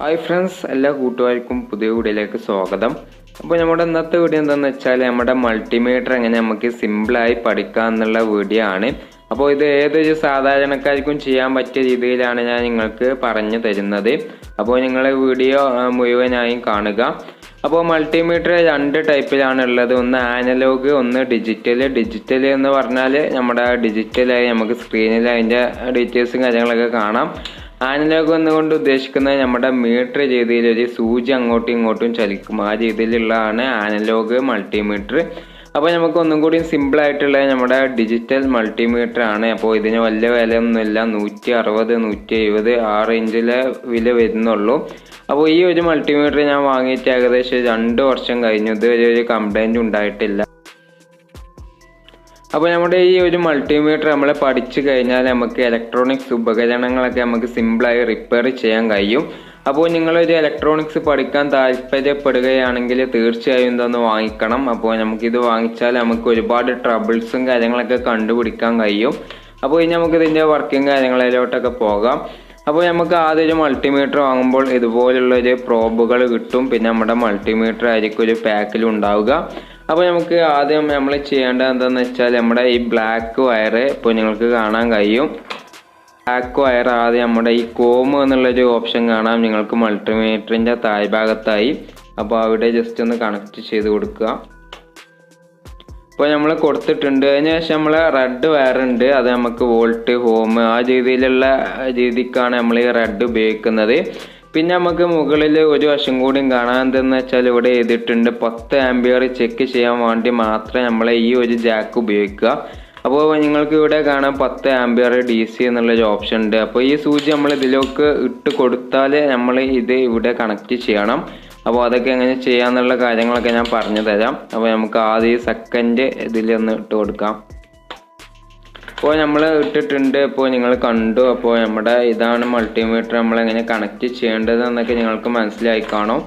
Hi friends എല്ലാ കൂട്ടുകാർക്കും പുതിയ വീഡിയോയിലേക്ക് സ്വാഗതം. അപ്പോൾ നമ്മുടെ ഇന്നത്തെ വീഡിയോ എന്താണെന്ന് വെച്ചാൽ നമ്മുടെ മൾട്ടിമീറ്റർ എങ്ങനെ നമുക്ക് സിമ്പിളായി പഠിക്കാം എന്നുള്ള വീഡിയോ ആണ്. അപ്പോൾ ഇത് ഏതൊരു സാധാരണക്കാർക്കും ചെയ്യാൻ പറ്റിയ രീതിയിലാണ് ഞാൻ നിങ്ങൾക്ക് പറഞ്ഞു തരുന്നത്. അപ്പോൾ നിങ്ങൾ വീഡിയോ മുഴുവനായി കാണുക. അപ്പോൾ മൾട്ടിമീറ്റർ രണ്ട് ടൈപ്പിലാണ് ഉള്ളത്. ഒന്ന് ആനലോഗ് ഒന്ന് ഡിജിറ്റൽ ഡിജിറ്റൽ എന്ന് പറഞ്ഞാൽ നമ്മുടെ ഡിജിറ്റലായി നമുക്ക് സ്ക്രീനിൽ അതിന്റെ ഡീറ്റെയിൽസും കാര്യങ്ങളൊക്കെ കാണാം. ആനലോഗ് എന്നുകൊണ്ട് ഉദ്ദേശിക്കുന്നത് നമ്മുടെ മീറ്റർ രീതിയിൽ ഒരു സൂചി അങ്ങോട്ടും ഇങ്ങോട്ടും ചലിക്കും. ആ രീതിയിലുള്ളതാണ് ആനലോഗ് മൾട്ടിമീറ്റർ. അപ്പോൾ നമുക്ക് ഒന്നും കൂടി സിമ്പിൾ ആയിട്ടുള്ള നമ്മുടെ ഡിജിറ്റൽ മൾട്ടിമീറ്റർ ആണ്. അപ്പോൾ ഇതിന് വലിയ വിലയൊന്നുമില്ല. നൂറ്റി അറുപത് നൂറ്റി എഴുപത് ആ റേഞ്ചിലെ വില വരുന്നുള്ളൂ. അപ്പോൾ ഈ ഒരു മൾട്ടിമീറ്റർ ഞാൻ വാങ്ങിയിട്ട് ഏകദേശം രണ്ട് വർഷം കഴിഞ്ഞു. ഇതുവരെ ഒരു കംപ്ലൈന്റ് ഉണ്ടായിട്ടില്ല. അപ്പോൾ നമ്മുടെ ഈ ഒരു മൾട്ടിമീറ്റർ നമ്മൾ പഠിച്ചു കഴിഞ്ഞാൽ നമുക്ക് ഇലക്ട്രോണിക്സ് ഉപകരണങ്ങളൊക്കെ നമുക്ക് സിമ്പിളായി റിപ്പയർ ചെയ്യാൻ കഴിയും. അപ്പോൾ നിങ്ങളൊരു ഇലക്ട്രോണിക്സ് പഠിക്കാൻ താല്പര്യപ്പെടുകയാണെങ്കിൽ തീർച്ചയായും ഇതൊന്ന് വാങ്ങിക്കണം. അപ്പോൾ നമുക്കിത് വാങ്ങിച്ചാൽ നമുക്ക് ഒരുപാട് ട്രബിൾസും കാര്യങ്ങളൊക്കെ കണ്ടുപിടിക്കാൻ കഴിയും. അപ്പോൾ ഇനി നമുക്ക് ഇതിന്റെ വർക്കിംഗ് കാര്യങ്ങളിലോട്ടൊക്കെ പോകാം. അപ്പോൾ നമുക്ക് ആദ്യം ഒരു മൾട്ടിമീറ്റർ വാങ്ങുമ്പോൾ ഇതുപോലുള്ള ഒരു പ്രോബുകൾ കിട്ടും. പിന്നെ നമ്മുടെ മൾട്ടിമീറ്റർ ആയിരിക്കും ഒരു പാക്കിൽ ഉണ്ടാവുക. അപ്പോൾ നമുക്ക് ആദ്യം നമ്മൾ ചെയ്യേണ്ടത് എന്താണെന്ന് വെച്ചാൽ നമ്മുടെ ഈ ബ്ലാക്ക് വയർ ഇപ്പോൾ നിങ്ങൾക്ക് കാണാൻ കഴിയും. ബ്ലാക്ക് വയർ ആദ്യം നമ്മുടെ ഈ കോം എന്നുള്ളൊരു ഓപ്ഷൻ കാണാം. നിങ്ങൾക്ക് മൾട്ടിമീറ്ററിന്റെ താഴ്ഭാഗത്തായി. അപ്പോൾ അവിടെ ജസ്റ്റ് ഒന്ന് കണക്ട് ചെയ്ത് കൊടുക്കുക. ഇപ്പോൾ നമ്മൾ കൊടുത്തിട്ടുണ്ട്. അതിന് ശേഷം നമ്മൾ റെഡ് വയറുണ്ട് അത് നമുക്ക് വോൾട്ട് ഹോം ആ രീതിയിലുള്ള രീതിക്കാണ് നമ്മൾ ഈ റെഡ് ഉപയോഗിക്കുന്നത്. പിന്നെ നമുക്ക് മുകളിൽ ഒരു വശം കൂടിയും കാണാൻ എന്തെന്ന് വെച്ചാൽ ഇവിടെ എഴുതിയിട്ടുണ്ട് പത്ത് ആംബിയർ ചെക്ക് ചെയ്യാൻ വേണ്ടി മാത്രമേ നമ്മൾ ഈ ഒരു ജാക്ക് ഉപയോഗിക്കുക. അപ്പോൾ നിങ്ങൾക്ക് ഇവിടെ കാണാം പത്ത് ആംബിയർ ഡി സി എന്നുള്ളൊരു ഓപ്ഷൻ ഉണ്ട്. അപ്പോൾ ഈ സൂചി നമ്മൾ ഇതിലേക്ക് ഇട്ട് കൊടുത്താൽ നമ്മൾ ഇത് ഇവിടെ കണക്ട് ചെയ്യണം. അപ്പോൾ അതൊക്കെ എങ്ങനെ ചെയ്യാന്നുള്ള കാര്യങ്ങളൊക്കെ ഞാൻ പറഞ്ഞു തരാം. അപ്പോൾ നമുക്ക് ആദ്യം സെക്കൻഡ് ഇതിലൊന്ന് ഇട്ട് കൊടുക്കാം. ഇപ്പോൾ നമ്മൾ ഇട്ടിട്ടുണ്ട്. അപ്പോൾ നിങ്ങൾ കണ്ടു. അപ്പോൾ നമ്മുടെ ഇതാണ് മൾട്ടിമീറ്റർ നമ്മൾ എങ്ങനെ കണക്ട് ചെയ്യേണ്ടത് എന്നൊക്കെ നിങ്ങൾക്ക് മനസ്സിലായി കാണും.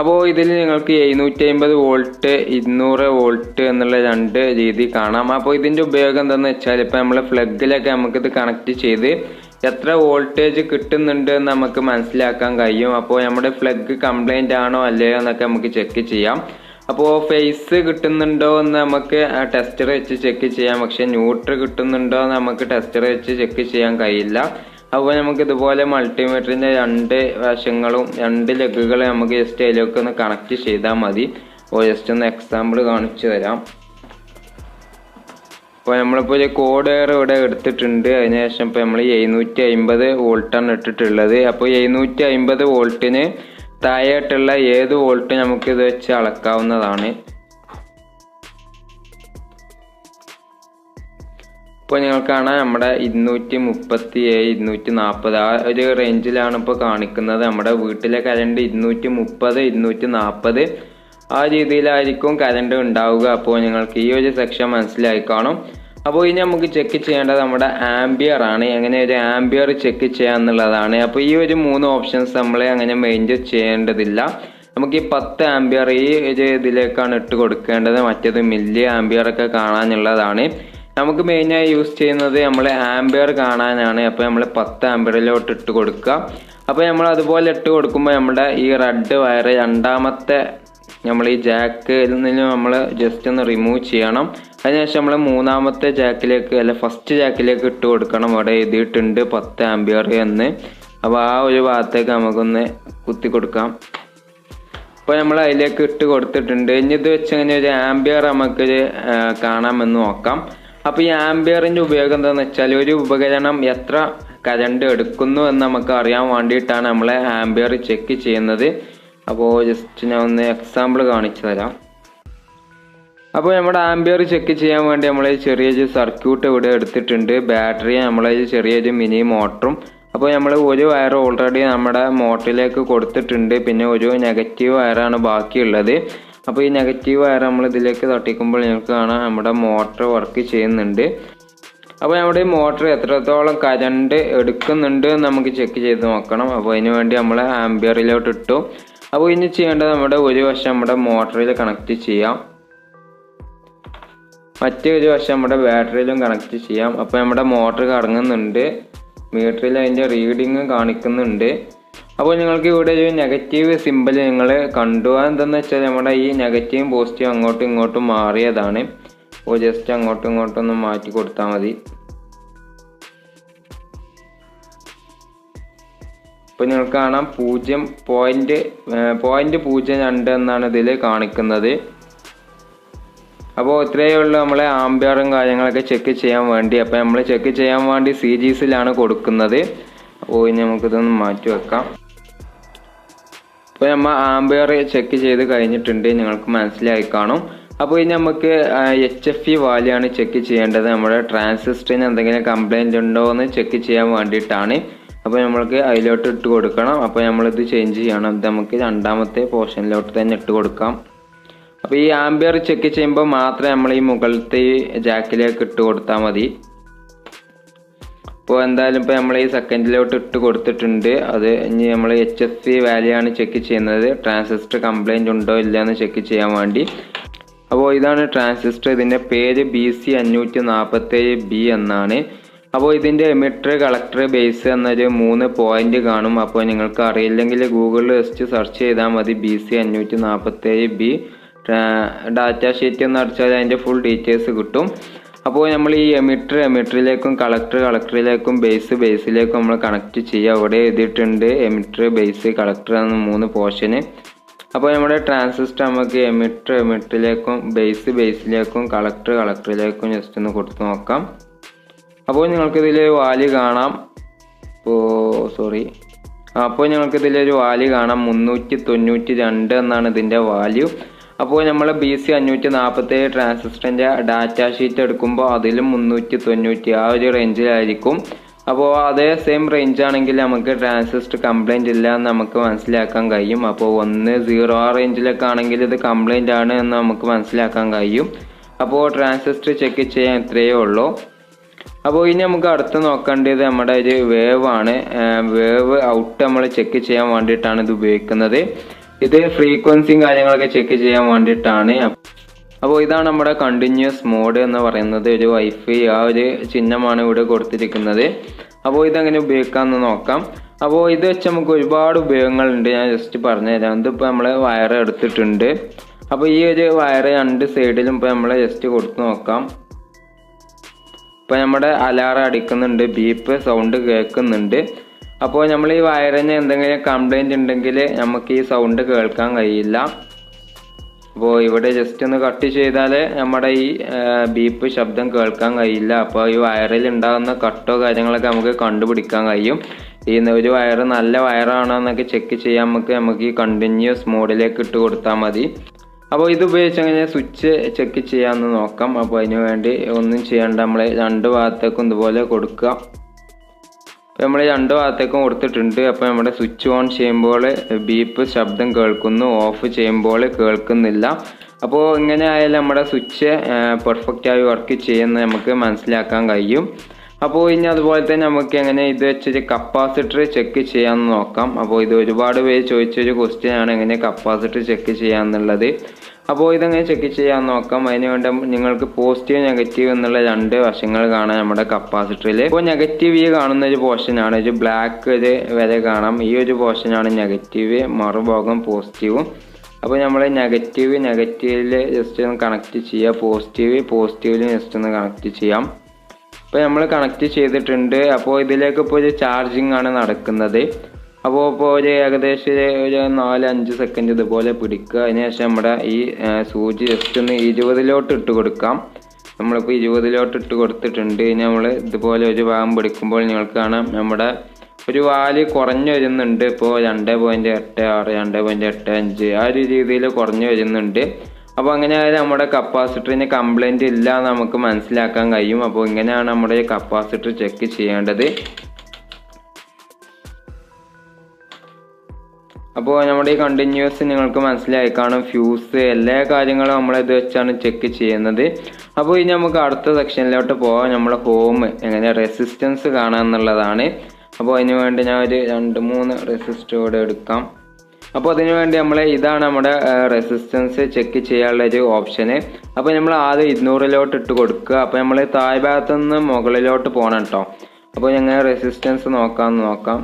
അപ്പോൾ ഇതിൽ നിങ്ങൾക്ക് എഴുന്നൂറ്റി അമ്പത് വോൾട്ട് ഇരുന്നൂറ് വോൾട്ട് എന്നുള്ള രണ്ട് രീതി കാണാം. അപ്പോൾ ഇതിന്റെ ഉപയോഗം എന്താണെന്ന് വെച്ചാൽ ഇപ്പോൾ നമ്മൾ ഫ്ലഗിലൊക്കെ നമുക്കിത് കണക്ട് ചെയ്ത് എത്ര വോൾട്ടേജ് കിട്ടുന്നുണ്ട് എന്ന് നമുക്ക് മനസ്സിലാക്കാൻ കഴിയും. അപ്പോൾ നമ്മുടെ ഫ്ലഗ് കംപ്ലൈന്റ് ആണോ അല്ലയോ എന്നൊക്കെ നമുക്ക് ചെക്ക് ചെയ്യാം. അപ്പോൾ ഫേസ് കിട്ടുന്നുണ്ടോ എന്ന് നമുക്ക് ടെസ്റ്റർ വെച്ച് ചെക്ക് ചെയ്യാം. പക്ഷെ ന്യൂട്രൽ കിട്ടുന്നുണ്ടോ എന്ന് നമുക്ക് ടെസ്റ്റർ വെച്ച് ചെക്ക് ചെയ്യാൻ കഴിയില്ല. അപ്പോൾ നമുക്ക് ഇതുപോലെ മൾട്ടിമീറ്ററിന്റെ രണ്ട് വശങ്ങളും രണ്ട് ലെഗുകൾ നമുക്ക് ജസ്റ്റ് അതിലേക്ക് ഒന്ന് കണക്ട് ചെയ്താൽ മതി. അപ്പോൾ ജസ്റ്റ് ഒന്ന് എക്സാമ്പിൾ കാണിച്ചു തരാം. അപ്പോൾ നമ്മളിപ്പോൾ ഒരു കോഡ് എയർ ഇവിടെ എടുത്തിട്ടുണ്ട്. അതിനുശേഷം ഇപ്പോൾ നമ്മൾ എഴുന്നൂറ്റി അമ്പത് വോൾട്ടാണ് ഇട്ടിട്ടുള്ളത്. അപ്പോൾ എഴുന്നൂറ്റി അമ്പത് വോൾട്ടിന് താഴെയായിട്ടുള്ള ഏത് വോൾട്ട് നമുക്ക് ഇത് വെച്ച് അളക്കാവുന്നതാണ്? ഇപ്പോൾ നിങ്ങൾ കാണാം നമ്മുടെ ഇരുന്നൂറ്റി മുപ്പത്തി ഏഴ് ഇരുന്നൂറ്റി നാൽപ്പത് ആ ഒരു റേഞ്ചിലാണ് ഇപ്പോൾ കാണിക്കുന്നത്. നമ്മുടെ വീട്ടിലെ കരണ്ട് ഇരുന്നൂറ്റി മുപ്പത് ഇരുന്നൂറ്റി നാൽപ്പത് ആ രീതിയിലായിരിക്കും കരണ്ട് ഉണ്ടാവുക. അപ്പോൾ നിങ്ങൾക്ക് ഈ ഒരു സെക്ഷൻ മനസ്സിലായി കാണും. അപ്പോൾ ഇനി നമുക്ക് ചെക്ക് ചെയ്യേണ്ടത് നമ്മുടെ ആംബിയർ ആണ്. എങ്ങനെ ഒരു ആംബിയർ ചെക്ക് ചെയ്യാന്നുള്ളതാണ് അപ്പോൾ ഈ ഒരു മൂന്ന് ഓപ്ഷൻസ് നമ്മൾ അങ്ങനെ മെയിന്റെയിൻ ചെയ്യേണ്ടതില്ല. നമുക്ക് ഈ പത്ത് ആംബിയർ ഈ ഒരു ഇതിലേക്കാണ് ഇട്ട് കൊടുക്കേണ്ടത്. മറ്റേത് മില്ലി ആംബിയർ ഒക്കെ കാണാനുള്ളതാണ്. നമുക്ക് മെയിനായി യൂസ് ചെയ്യുന്നത് നമ്മൾ ആംബിയർ കാണാനാണ്. അപ്പോൾ നമ്മൾ പത്ത് ആംബിയറിലോട്ട് ഇട്ട് കൊടുക്കുക. അപ്പോൾ നമ്മൾ അതുപോലെ ഇട്ട് കൊടുക്കുമ്പോൾ നമ്മുടെ ഈ റെഡ് വയർ രണ്ടാമത്തെ നമ്മൾ ഈ ജാക്കിൽ നിന്ന് നമ്മൾ ജസ്റ്റ് ഒന്ന് റിമൂവ് ചെയ്യണം. അതിനുശേഷം നമ്മൾ മൂന്നാമത്തെ ജാക്കിലേക്ക് അല്ല ഫസ്റ്റ് ജാക്കിലേക്ക് ഇട്ട് കൊടുക്കണം. അവിടെ എഴുതിയിട്ടുണ്ട് പത്ത് ആംബിയർ എന്ന്. അപ്പോൾ ആ ഒരു ഭാഗത്തേക്ക് നമുക്കൊന്ന് കുത്തി കൊടുക്കാം. അപ്പോൾ നമ്മൾ അതിലേക്ക് ഇട്ട് കൊടുത്തിട്ടുണ്ട്. ഇനി ഇത് വെച്ച് കഴിഞ്ഞ ഒരു ആംബിയർ നമുക്ക് കാണാമെന്ന് നോക്കാം. അപ്പോൾ ഈ ആംബിയറിന്റെ ഉപയോഗം എന്താണെന്ന് വെച്ചാൽ ഒരു ഉപകരണം എത്ര കരണ്ട് എടുക്കുന്നു എന്ന് നമുക്ക് അറിയാൻ വേണ്ടിയിട്ടാണ് നമ്മളെ ആംബിയർ ചെക്ക് ചെയ്യുന്നത്. അപ്പോൾ ജസ്റ്റ് ഞാൻ ഒന്ന് എക്സാമ്പിൾ കാണിച്ചു തരാം. അപ്പോൾ നമ്മുടെ ആംബിയർ ചെക്ക് ചെയ്യാൻ വേണ്ടി നമ്മൾ ചെറിയൊരു സർക്യൂട്ട് ഇവിടെ എടുത്തിട്ടുണ്ട്. ബാറ്ററി നമ്മളെ ചെറിയൊരു മിനി മോട്ടറും അപ്പോൾ നമ്മൾ ഒരു വയർ ഓൾറെഡി നമ്മുടെ മോട്ടറിലേക്ക് കൊടുത്തിട്ടുണ്ട്. പിന്നെ ഒരു നെഗറ്റീവ് വയറാണ് ബാക്കിയുള്ളത്. അപ്പോൾ ഈ നെഗറ്റീവ് വയർ നമ്മൾ ഇതിലേക്ക് തട്ടിക്കുമ്പോൾ നിങ്ങൾക്ക് കാണാം നമ്മുടെ മോട്ടർ വർക്ക് ചെയ്യുന്നുണ്ട്. അപ്പോൾ നമ്മുടെ ഈ മോട്ടർ എത്രത്തോളം കരണ്ട് എടുക്കുന്നുണ്ട് നമുക്ക് ചെക്ക് ചെയ്ത് നോക്കണം. അപ്പോൾ അതിന് വേണ്ടി നമ്മൾ ആംബിയറിലോട്ട് ഇട്ടു. അപ്പോൾ ഇനി ചെയ്യേണ്ടത് നമ്മുടെ ഒരു വശം നമ്മുടെ മോട്ടറിൽ കണക്ട് ചെയ്യാം. മറ്റൊരു വശം നമ്മുടെ ബാറ്ററിയിലും കണക്ട് ചെയ്യാം. അപ്പോൾ നമ്മുടെ മോട്ടർ കറങ്ങുന്നുണ്ട്. മീറ്ററിൽ അതിന്റെ റീഡിങ് കാണിക്കുന്നുണ്ട്. അപ്പോൾ നിങ്ങൾക്ക് ഇവിടെ ഒരു നെഗറ്റീവ് സിമ്പിൾ നിങ്ങൾ കണ്ടു. എന്താണെന്ന് വെച്ചാൽ നമ്മുടെ ഈ നെഗറ്റീവും പോസിറ്റീവും അങ്ങോട്ടും ഇങ്ങോട്ടും മാറിയതാണ്. അപ്പോൾ ജസ്റ്റ് അങ്ങോട്ടും ഇങ്ങോട്ടും ഒന്ന് മാറ്റി കൊടുത്താൽ മതി. ഇപ്പോൾ നിങ്ങൾക്ക് കാണാം. പൂജ്യം പോയിന്റ് പോയിന്റ് പൂജ്യം രണ്ട് എന്നാണ് ഇതിൽ കാണിക്കുന്നത്. അപ്പോൾ ഇത്രയേ ഉള്ളൂ നമ്മളെ ആംബിയറും കാര്യങ്ങളൊക്കെ ചെക്ക് ചെയ്യാൻ വേണ്ടി. അപ്പോൾ നമ്മൾ ചെക്ക് ചെയ്യാൻ വേണ്ടി സി സീരീസിലാണ് കൊടുക്കുന്നത്. അപ്പോൾ ഇനി നമുക്കിതൊന്ന് മാറ്റി വെക്കാം. അപ്പോൾ നമ്മൾ ആംബിയർ ചെക്ക് ചെയ്ത് കഴിഞ്ഞിട്ടുണ്ട്. നിങ്ങൾക്ക് മനസ്സിലായി കാണും. അപ്പോൾ ഇനി നമുക്ക് എച്ച് എഫ് ഇ വാല്യൂ ആണ് ചെക്ക് ചെയ്യേണ്ടത്. നമ്മുടെ ട്രാൻസിസ്റ്ററിന് എന്തെങ്കിലും കംപ്ലൈന്റ് ഉണ്ടോ എന്ന് ചെക്ക് ചെയ്യാൻ വേണ്ടിയിട്ടാണ്. അപ്പോൾ നമ്മൾക്ക് അതിലോട്ട് ഇട്ട് കൊടുക്കണം. അപ്പോൾ നമ്മളിത് ചേഞ്ച് ചെയ്യണം. ഇത് നമുക്ക് രണ്ടാമത്തെ പോർഷനിലോട്ട് തന്നെ ഇട്ട് കൊടുക്കാം. അപ്പോൾ ഈ ആംബിയർ ചെക്ക് ചെയ്യുമ്പോൾ മാത്രമേ നമ്മൾ ഈ മുകളിലത്തെ ജാക്കിലേക്ക് ഇട്ട് കൊടുത്താൽ മതി. അപ്പോൾ എന്തായാലും ഇപ്പോൾ നമ്മൾ ഈ സെക്കൻഡിലോട്ട് ഇട്ട് കൊടുത്തിട്ടുണ്ട്. അത് ഇനി നമ്മൾ എച്ച് എസ് സി വാല്യൂ ആണ് ചെക്ക് ചെയ്യുന്നത്. ട്രാൻസിസ്റ്റർ കംപ്ലൈന്റ് ഉണ്ടോ ഇല്ല എന്ന് ചെക്ക് ചെയ്യാൻ വേണ്ടി. അപ്പോൾ ഇതാണ് ട്രാൻസിസ്റ്റർ ഇതിന്റെ പേര് ബി സി അഞ്ഞൂറ്റി നാൽപ്പത്തേഴ് ബി എന്നാണ്. അപ്പോൾ ഇതിന്റെ എമിറ്റർ കളക്ടർ ബേസ് എന്നൊരു മൂന്ന് പോയിന്റ് കാണും. അപ്പോൾ നിങ്ങൾക്ക് അറിയില്ലെങ്കിൽ ഗൂഗിളിൽ ജസ്റ്റ് സെർച്ച് ചെയ്താൽ മതി. ബി സി അഞ്ഞൂറ്റി നാൽപ്പത്തേഴ് ബി ഡാറ്റ ഷീറ്റ് എന്ന് അടിച്ചാൽ അതിന്റെ ഫുൾ ഡീറ്റെയിൽസ് കിട്ടും. അപ്പോൾ നമ്മൾ ഈ എമിറ്റർ എമിറ്ററിലേക്കും കളക്ടർ കളക്ടറിലേക്കും ബേസ് ബേസിലേക്കും നമ്മൾ കണക്ട് ചെയ്യുക. അവിടെ എഴുതിയിട്ടുണ്ട് എമിറ്റർ ബേസ് കളക്ടർ എന്ന മൂന്ന് പോർഷന് അപ്പോൾ നമ്മുടെ ട്രാൻസിസ്റ്റർ നമുക്ക് എമിറ്റർ എമിറ്ററിലേക്കും ബേസ് ബേസിലേക്കും കളക്ടർ കളക്ടറിലേക്കും ജസ്റ്റ് ഒന്ന് കൊടുത്തു നോക്കാം. അപ്പോൾ നിങ്ങൾക്കിതിൽ വാല്യൂ കാണാം. ഇപ്പോൾ സോറി അപ്പോൾ ഞങ്ങൾക്കിതിലൊരു വാല്യൂ കാണാം. മുന്നൂറ്റി തൊണ്ണൂറ്റി രണ്ട് എന്നാണ് ഇതിന്റെ വാല്യൂ അപ്പോൾ നമ്മൾ ബി സി അഞ്ഞൂറ്റി നാൽപ്പത്തേഴ് ട്രാൻസിസ്റ്ററിന്റെ ഡാറ്റ ഷീറ്റ് എടുക്കുമ്പോൾ അതിലും മുന്നൂറ്റി തൊണ്ണൂറ്റി ആ ഒരു റേഞ്ചിലായിരിക്കും അപ്പോൾ അതേ സെയിം റേഞ്ച് ആണെങ്കിൽ നമുക്ക് ട്രാൻസിസ്റ്റർ കംപ്ലൈന്റ് ഇല്ല എന്ന് നമുക്ക് മനസ്സിലാക്കാൻ കഴിയും. അപ്പോൾ ഒന്ന് സീറോ ആ റേഞ്ചിലൊക്കെ ആണെങ്കിൽ ഇത് കംപ്ലൈന്റ് ആണ് എന്ന് നമുക്ക് മനസ്സിലാക്കാൻ കഴിയും. അപ്പോൾ ട്രാൻസിസ്റ്റർ ചെക്ക് ചെയ്യാൻ ഇത്രയേ ഉള്ളൂ. അപ്പോൾ ഇനി നമുക്ക് അടുത്ത് നോക്കേണ്ടത് നമ്മുടെ ഒരു വേവ് ആണ്. വേവ് ഔട്ട് നമ്മൾ ചെക്ക് ചെയ്യാൻ വേണ്ടിയിട്ടാണ് ഇത് ഉപയോഗിക്കുന്നത്. ഇത് ഫ്രീക്വൻസിയും കാര്യങ്ങളൊക്കെ ചെക്ക് ചെയ്യാൻ വേണ്ടിയിട്ടാണ്. അപ്പോൾ ഇതാണ് നമ്മുടെ കണ്ടിന്യൂസ് മോഡ് എന്ന് പറയുന്നത്. ഒരു വൈഫൈ ആ ഒരു ചിഹ്നമാണ് ഇവിടെ കൊടുത്തിരിക്കുന്നത്. അപ്പോൾ ഇതെങ്ങനെ ഉപയോഗിക്കാമെന്ന് നോക്കാം. അപ്പോൾ ഇത് വെച്ച് നമുക്ക് ഒരുപാട് ഉപയോഗങ്ങളുണ്ട്. ഞാൻ ജസ്റ്റ് പറഞ്ഞുതരാം. ഇതിപ്പോൾ നമ്മൾ വയർ എടുത്തിട്ടുണ്ട്. അപ്പോൾ ഈ ഒരു വയർ രണ്ട് സൈഡിലും ഇപ്പോൾ നമ്മൾ ജസ്റ്റ് കൊടുത്ത് നോക്കാം. ഇപ്പോൾ നമ്മുടെ അലാറം അടിക്കുന്നുണ്ട്. ബീപ്പ് സൗണ്ട് കേൾക്കുന്നുണ്ട്. അപ്പോൾ നമ്മൾ ഈ വയറിന് എന്തെങ്കിലും കംപ്ലൈന്റ് ഉണ്ടെങ്കിൽ നമുക്ക് ഈ സൗണ്ട് കേൾക്കാൻ കഴിയില്ല. അപ്പോൾ ഇവിടെ ജസ്റ്റ് ഒന്ന് കട്ട് ചെയ്താൽ നമ്മുടെ ഈ ബീപ്പ് ശബ്ദം കേൾക്കാൻ കഴിയില്ല. അപ്പോൾ ഈ വയറിൽ ഉണ്ടാകുന്ന കട്ടോ കാര്യങ്ങളൊക്കെ നമുക്ക് കണ്ടുപിടിക്കാൻ കഴിയും. ഈ ഒരു വയർ നല്ല വയറാണോ എന്നൊക്കെ ചെക്ക് ചെയ്യാൻ നമുക്ക് നമുക്ക് ഈ കണ്ടിന്യൂസ് മോഡിലേക്ക് ഇട്ട് കൊടുത്താൽ മതി. അപ്പോൾ ഇത് ഉപയോഗിച്ച് അങ്ങനെ സ്വിച്ച് ചെക്ക് ചെയ്യാമെന്ന് നോക്കാം. അപ്പോൾ അതിന് വേണ്ടി ഒന്നും ചെയ്യേണ്ട. നമ്മൾ രണ്ട് ഭാഗത്തേക്കും ഇതുപോലെ കൊടുക്കുക. അപ്പോൾ നമ്മൾ രണ്ട് ഭാഗത്തേക്കും കൊടുത്തിട്ടുണ്ട്. അപ്പോൾ നമ്മുടെ സ്വിച്ച് ഓൺ ചെയ്യുമ്പോൾ ബീപ്പ് ശബ്ദം കേൾക്കുന്നു ഓഫ് ചെയ്യുമ്പോൾ കേൾക്കുന്നില്ല. അപ്പോൾ ഇങ്ങനെ ആയാലും നമ്മുടെ സ്വിച്ച് പെർഫെക്റ്റായി വർക്ക് ചെയ്യുന്നത് നമുക്ക് മനസ്സിലാക്കാൻ കഴിയും. അപ്പോൾ ഇനി അതുപോലെ തന്നെ നമുക്ക് എങ്ങനെ ഇത് വെച്ചൊരു കപ്പാസിറ്റർ ചെക്ക് ചെയ്യാമെന്ന് നോക്കാം. അപ്പോൾ ഇത് ഒരുപാട് പേര് ചോദിച്ചൊരു ക്വസ്റ്റ്യൻ ആണ് എങ്ങനെ കപ്പാസിറ്റർ ചെക്ക് ചെയ്യാമെന്നുള്ളത് അപ്പോൾ ഇതെങ്ങനെ ചെക്ക് ചെയ്യാൻ നോക്കാം. അതിന് വേണ്ടി നിങ്ങൾക്ക് പോസിറ്റീവ് നെഗറ്റീവ് എന്നുള്ള രണ്ട് വശങ്ങൾ കാണാം നമ്മുടെ കപ്പാസിറ്ററിൽ ഇപ്പോൾ നെഗറ്റീവ് ഈ കാണുന്ന ഒരു പോർഷനാണ് ഒരു ബ്ലാക്ക് ഒരു വരെ കാണാം. ഈ ഒരു പോർഷനാണ് നെഗറ്റീവ് മറുഭാഗം പോസിറ്റീവും അപ്പോൾ നമ്മൾ നെഗറ്റീവ് നെഗറ്റീവിൽ ജസ്റ്റ് ഒന്ന് കണക്ട് ചെയ്യുക പോസിറ്റീവ് പോസിറ്റീവിൽ ജസ്റ്റ് ഒന്ന് കണക്ട് ചെയ്യാം. അപ്പോൾ നമ്മൾ കണക്ട് ചെയ്തിട്ടുണ്ട്. അപ്പോൾ ഇതിലേക്ക് ഇപ്പോൾ ഒരു ചാർജിങ് ആണ് നടക്കുന്നത്. അപ്പോൾ ഇപ്പോൾ ഒരു ഏകദേശം ഒരു നാല് അഞ്ച് സെക്കൻഡ് ഇതുപോലെ പിടിക്കുക. അതിനുശേഷം നമ്മുടെ ഈ സൂചി ജസ്റ്റ് ഒന്ന് ഇരുപതിലോട്ട് ഇട്ട് കൊടുക്കാം. നമ്മളിപ്പോൾ ഇരുപതിലോട്ട് ഇട്ട് കൊടുത്തിട്ടുണ്ട്. ഇനി നമ്മൾ ഇതുപോലെ ഒരു ഭാഗം പിടിക്കുമ്പോൾ നിങ്ങൾക്ക് കാണാം നമ്മുടെ ഒരു വാൽ കുറഞ്ഞു വരുന്നുണ്ട്. ഇപ്പോൾ രണ്ട് പോയിന്റ് എട്ട് ആറ് രണ്ട് പോയിന്റ് എട്ട് അഞ്ച് ആ ഒരു രീതിയിൽ കുറഞ്ഞു വരുന്നുണ്ട്. അപ്പോൾ അങ്ങനെ നമ്മുടെ കപ്പാസിറ്ററിന് കംപ്ലൈന്റ് ഇല്ല നമുക്ക് മനസ്സിലാക്കാൻ കഴിയും. അപ്പോൾ ഇങ്ങനെയാണ് നമ്മുടെ കപ്പാസിറ്റർ ചെക്ക് ചെയ്യേണ്ടത്. അപ്പോൾ നമ്മുടെ ഈ കണ്ടിന്യൂസ് നിങ്ങൾക്ക് മനസ്സിലായി കാണും ഫ്യൂസ് എല്ലാ കാര്യങ്ങളും നമ്മൾ ഇത് വെച്ചാണ് ചെക്ക് ചെയ്യുന്നത്. അപ്പോൾ ഇനി നമുക്ക് അടുത്ത സെക്ഷനിലോട്ട് പോകാം നമ്മുടെ ഹോം എങ്ങനെ റെസിസ്റ്റൻസ് കാണുക എന്നുള്ളതാണ്. അപ്പോൾ അതിന് വേണ്ടി ഞാൻ ഒരു രണ്ട് മൂന്ന് റെസിസ്റ്റർ കൂടെ എടുക്കാം. അപ്പോൾ അതിനു വേണ്ടി നമ്മൾ ഇതാണ് നമ്മുടെ റെസിസ്റ്റൻസ് ചെക്ക് ചെയ്യാനുള്ള ഒരു ഓപ്ഷന് അപ്പോൾ നമ്മൾ ആദ്യം ഇരുന്നൂറിലോട്ട് ഇട്ട് കൊടുക്കുക. അപ്പോൾ നമ്മൾ താഴ് ഭാഗത്തു നിന്ന് മുകളിലോട്ട് പോകണം കേട്ടോ. അപ്പോൾ ഞങ്ങൾ റെസിസ്റ്റൻസ് നോക്കാം നോക്കാം.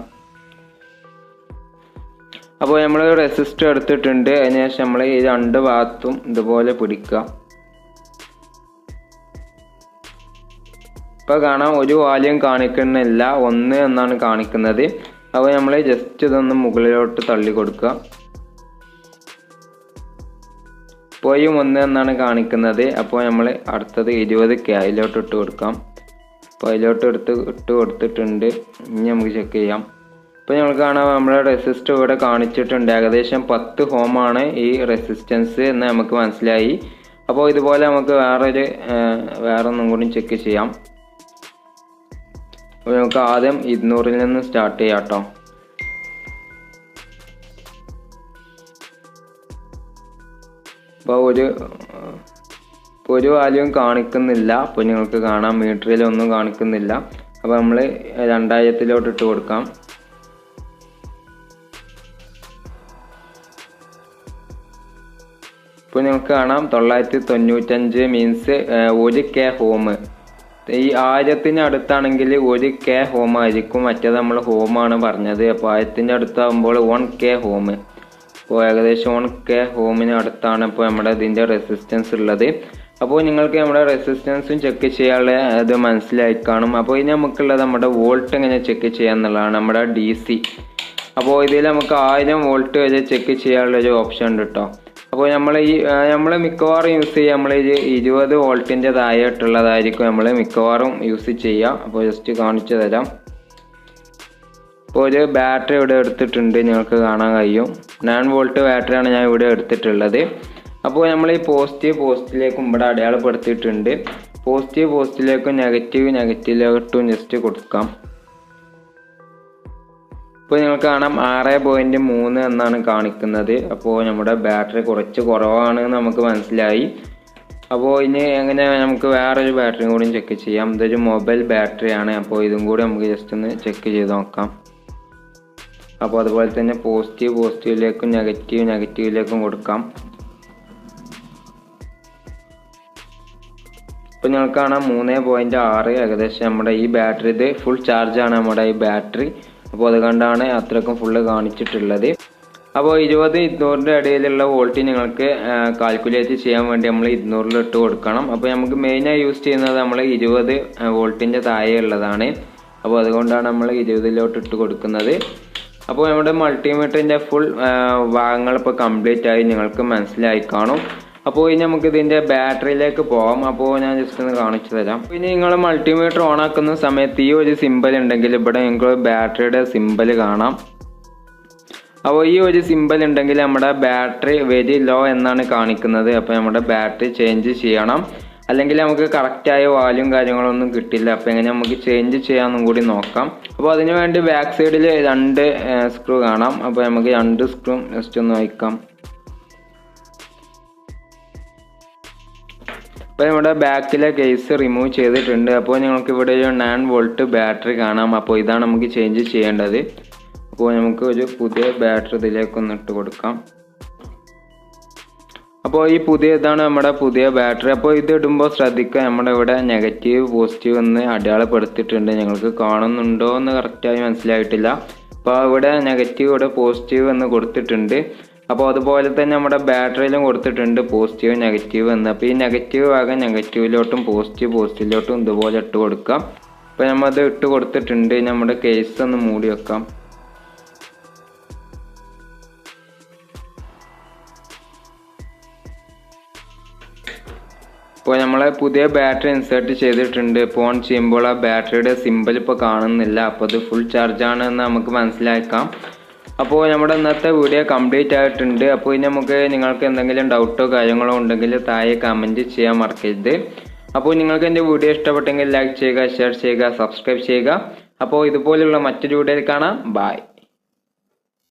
അപ്പോൾ നമ്മൾ റെസിസ്റ്റർ എടുത്തിട്ടുണ്ട്. അതിനുശേഷം നമ്മൾ ഈ രണ്ട് ഭാഗത്തും ഇതുപോലെ പിടിക്കുക. ഇപ്പോൾ കാണാം ഒരു വാല്യം കാണിക്കുന്നില്ല. ഒന്ന് എന്നാണ് കാണിക്കുന്നത്. അപ്പോൾ നമ്മൾ ജസ്റ്റ് ഇതൊന്ന് മുകളിലോട്ട് തള്ളി കൊടുക്കുക. ഇപ്പോഴും ഒന്ന് എന്നാണ് കാണിക്കുന്നത്. അപ്പോൾ നമ്മൾ അടുത്തത് ഇരുപത് കെ അതിലോട്ട് ഇട്ട് കൊടുക്കാം. അപ്പോൾ അതിലോട്ട് എടുത്ത് ഇട്ട് കൊടുത്തിട്ടുണ്ട്. ഇനി നമുക്ക് ചെക്ക് ചെയ്യാം. ഇപ്പോൾ നിങ്ങൾ കാണാം നമ്മുടെ റെസിസ്റ്റർ ഇവിടെ കാണിച്ചിട്ടുണ്ട്. ഏകദേശം പത്ത് ആണ് ഈ റെസിസ്റ്റൻസ് എന്ന് നമുക്ക് മനസ്സിലായി. അപ്പോൾ ഇതുപോലെ നമുക്ക് വേറൊരു വേറെ ഒന്നും കൂടി ചെക്ക് ചെയ്യാം. അപ്പോൾ നമുക്ക് ആദ്യം ഇരുന്നൂറിൽ നിന്ന് സ്റ്റാർട്ട് ചെയ്യാം കേട്ടോ. അപ്പോൾ ഒരു ഇപ്പോൾ ഒരു വാല്യൂം കാണിക്കുന്നില്ല. അപ്പോൾ നിങ്ങൾക്ക് കാണാം മീറ്ററിലൊന്നും കാണിക്കുന്നില്ല. അപ്പോൾ നമ്മൾ രണ്ടായിരത്തിലോട്ട് ഇട്ട് കൊടുക്കാം. ഇപ്പോൾ നിങ്ങൾക്ക് കാണാം തൊള്ളായിരത്തി തൊണ്ണൂറ്റഞ്ച് മീൻസ് ഒരു കെ ഹോം ഈ ആയിരത്തിന് അടുത്താണെങ്കിൽ ഒരു കെ ഹോം ആയിരിക്കും. മറ്റേത് നമ്മൾ ഹോമാണ് പറഞ്ഞത്. അപ്പോൾ ആയിരത്തിന്റെ അടുത്താകുമ്പോൾ വൺ കെ ഹോം അപ്പോൾ ഏകദേശം വൺ കെ ഹോമിന് അടുത്താണ് ഇപ്പോൾ നമ്മുടെ ഇതിന്റെ റെസിസ്റ്റൻസ് ഉള്ളത്. അപ്പോൾ നിങ്ങൾക്ക് നമ്മുടെ റെസിസ്റ്റൻസും ചെക്ക് ചെയ്യാനുള്ള ഇത് മനസ്സിലായി കാണും. അപ്പോൾ ഇനി നമുക്കുള്ളത് നമ്മുടെ വോൾട്ട് എങ്ങനെ ചെക്ക് ചെയ്യുക എന്നുള്ളതാണ് നമ്മുടെ ഡി സി അപ്പോൾ ഇതിൽ നമുക്ക് ആയിരം വോൾട്ട് വരെ ചെക്ക് ചെയ്യാനുള്ള ഒരു ഓപ്ഷൻ ഉണ്ട് കേട്ടോ അപ്പോൾ നമ്മൾ ഈ നമ്മൾ മിക്കവാറും യൂസ് ചെയ്യുക നമ്മൾ ഇരുപത് വോൾട്ടിന്റെ താഴെയായിട്ടുള്ളതായിരിക്കും നമ്മൾ മിക്കവാറും യൂസ് ചെയ്യുക അപ്പോൾ ജസ്റ്റ് കാണിച്ചു തരാം. ഇപ്പോൾ ഒരു ബാറ്ററി ഇവിടെ എടുത്തിട്ടുണ്ട് നിങ്ങൾക്ക് കാണാൻ കഴിയും. നയൻ വോൾട്ട് ബാറ്ററിയാണ് ഞാൻ ഇവിടെ എടുത്തിട്ടുള്ളത്. അപ്പോൾ നമ്മൾ ഈ പോസിറ്റീവ് പോസ്റ്റിലേക്കും ഇവിടെ അടയാളപ്പെടുത്തിയിട്ടുണ്ട്. പോസിറ്റീവ് പോസ്റ്റിലേക്കും നെഗറ്റീവ് നെഗറ്റീവിലോട്ടും ജസ്റ്റ് കൊടുക്കാം. ഇപ്പോൾ നിങ്ങൾക്ക് കാണാം ആറ് പോയിന്റ് മൂന്ന് എന്നാണ് കാണിക്കുന്നത്. അപ്പോൾ നമ്മുടെ ബാറ്ററി കുറച്ച് കുറവാണ് നമുക്ക് മനസ്സിലായി. അപ്പോൾ ഇനി എങ്ങനെ നമുക്ക് വേറൊരു ബാറ്ററിയും കൂടി ചെക്ക് ചെയ്യാം. ഇതൊരു മൊബൈൽ ബാറ്ററിയാണ് അപ്പോൾ ഇതും കൂടി നമുക്ക് ജസ്റ്റ് ഒന്ന് ചെക്ക് ചെയ്ത് നോക്കാം. അപ്പോൾ അതുപോലെ തന്നെ പോസിറ്റീവ് പോസിറ്റീവിലേക്കും നെഗറ്റീവ് നെഗറ്റീവിലേക്കും കൊടുക്കാം. ഇപ്പോൾ ഞങ്ങൾക്ക് കാണാം മൂന്ന് പോയിന്റ് ആറ് ഏകദേശം നമ്മുടെ ഈ ബാറ്ററി ഇത് ഫുൾ ചാർജാണ് നമ്മുടെ ഈ ബാറ്ററി അപ്പോൾ അതുകൊണ്ടാണ് അത്രക്കും ഫുള്ള് കാണിച്ചിട്ടുള്ളത്. അപ്പോൾ ഇരുപത് ഇരുന്നൂറിന്റെ ഇടയിലുള്ള വോൾട്ട് നിങ്ങൾക്ക് കാൽക്കുലേറ്റ് ചെയ്യാൻ വേണ്ടി നമ്മൾ ഇരുന്നൂറിൽ ഇട്ട് കൊടുക്കണം. അപ്പോൾ നമുക്ക് മെയിനായി യൂസ് ചെയ്യുന്നത് നമ്മൾ ഇരുപത് വോൾട്ടിന്റെ താഴെ ഉള്ളതാണ് അപ്പോൾ അതുകൊണ്ടാണ് നമ്മൾ ഇരുപതിലോട്ട് ഇട്ട് കൊടുക്കുന്നത്. അപ്പോൾ നമ്മുടെ മൾട്ടിമീറ്ററിന്റെ ഫുൾ ഭാഗങ്ങൾ ഇപ്പോൾ കംപ്ലീറ്റ് ആയി നിങ്ങൾക്ക് മനസ്സിലായി കാണും. അപ്പോൾ ഇനി നമുക്ക് ഇതിന്റെ ബാറ്ററിയിലേക്ക് പോകാം അപ്പോൾ ഞാൻ ജസ്റ്റ് ഒന്ന് കാണിച്ചു തരാം. ഇനി നിങ്ങൾ മൾട്ടിമീറ്റർ ഓൺ ആക്കുന്ന സമയത്ത് ഈ ഒരു സിമ്പൽ ഉണ്ടെങ്കിൽ ഇവിടെ നിങ്ങൾ ബാറ്ററിയുടെ സിമ്പൽ കാണാം. അപ്പോൾ ഈ ഒരു സിമ്പൽ ഉണ്ടെങ്കിൽ നമ്മുടെ ബാറ്ററി വെരി ലോ എന്നാണ് കാണിക്കുന്നത്. അപ്പോൾ നമ്മുടെ ബാറ്ററി ചേഞ്ച് ചെയ്യണം. അല്ലെങ്കിൽ നമുക്ക് കറക്റ്റായ വാല്യൂം കാര്യങ്ങളൊന്നും കിട്ടില്ല. അപ്പോൾ എങ്ങനെ നമുക്ക് ചേഞ്ച് ചെയ്യാമെന്നും കൂടി നോക്കാം. അപ്പോൾ അതിന് വേണ്ടി ബാക്ക് സൈഡിൽ രണ്ട് സ്ക്രൂ കാണാം. അപ്പോൾ നമുക്ക് രണ്ട് സ്ക്രൂ ജസ്റ്റ് ഒന്ന് വയ്ക്കാം. അപ്പോൾ നമ്മുടെ ബാക്കിലെ കേസ് റിമൂവ് ചെയ്തിട്ടുണ്ട്. അപ്പോൾ ഞങ്ങൾക്ക് ഇവിടെ ഒരു നയൻ വോൾട്ട് ബാറ്ററി കാണാം. അപ്പോൾ ഇതാണ് നമുക്ക് ചേഞ്ച് ചെയ്യേണ്ടത്. അപ്പോൾ നമുക്ക് ഒരു പുതിയ ബാറ്ററി ഇതിലേക്ക് ഒന്ന് ഇട്ട് കൊടുക്കാം. അപ്പോൾ ഈ പുതിയ ഇതാണ് നമ്മുടെ പുതിയ ബാറ്ററി അപ്പോൾ ഇത് ഇടുമ്പോൾ ശ്രദ്ധിക്കുക നമ്മുടെ ഇവിടെ നെഗറ്റീവ് പോസിറ്റീവ് എന്ന് അടയാളപ്പെടുത്തിയിട്ടുണ്ട്. ഞങ്ങൾക്ക് കാണുന്നുണ്ടോ എന്ന് കറക്റ്റായി മനസ്സിലായിട്ടില്ല. അപ്പോൾ ഇവിടെ നെഗറ്റീവ് ഇവിടെ പോസിറ്റീവ് എന്ന് കൊടുത്തിട്ടുണ്ട്. അപ്പോൾ അതുപോലെ തന്നെ നമ്മുടെ ബാറ്ററിയിലും കൊടുത്തിട്ടുണ്ട് പോസിറ്റീവ് നെഗറ്റീവ് എന്ന്. അപ്പോൾ ഈ നെഗറ്റീവ് ഭാഗം നെഗറ്റീവിലോട്ടും പോസിറ്റീവ് പോസിറ്റീവിലോട്ടും ഇതുപോലെ ഇട്ട് കൊടുക്കാം. അപ്പോൾ നമ്മളത് ഇട്ട് കൊടുത്തിട്ടുണ്ട്. നമ്മുടെ കേസ് ഒന്ന് മൂടി വെക്കാം. ഇപ്പോൾ നമ്മൾ പുതിയ ബാറ്ററി ഇൻസേർട്ട് ചെയ്തിട്ടുണ്ട്. ഇപ്പോൾ ഓൺ ചെയ്യുമ്പോൾ ആ ബാറ്ററിയുടെ സിമ്പിൾ ഇപ്പോൾ കാണുന്നില്ല. അപ്പോൾ അത് ഫുൾ ചാർജ് എന്ന് നമുക്ക് മനസ്സിലാക്കാം. അപ്പോൾ നമ്മുടെ ഇന്നത്തെ വീഡിയോ കംപ്ലീറ്റ് ആയിട്ടുണ്ട്. അപ്പോൾ ഇനി നമുക്ക് നിങ്ങൾക്ക് എന്തെങ്കിലും ഡൗട്ടോ കാര്യങ്ങളോ ഉണ്ടെങ്കിൽ താഴെ കമന്റ് ചെയ്യാൻ മറക്കരുത്. അപ്പോൾ നിങ്ങൾക്ക് എന്റെ വീഡിയോ ഇഷ്ടപ്പെട്ടെങ്കിൽ ലൈക്ക് ചെയ്യുക ഷെയർ ചെയ്യുക സബ്സ്ക്രൈബ് ചെയ്യുക. അപ്പോൾ ഇതുപോലെയുള്ള മറ്റൊരു വീഡിയോയിൽ കാണാം. ബായ്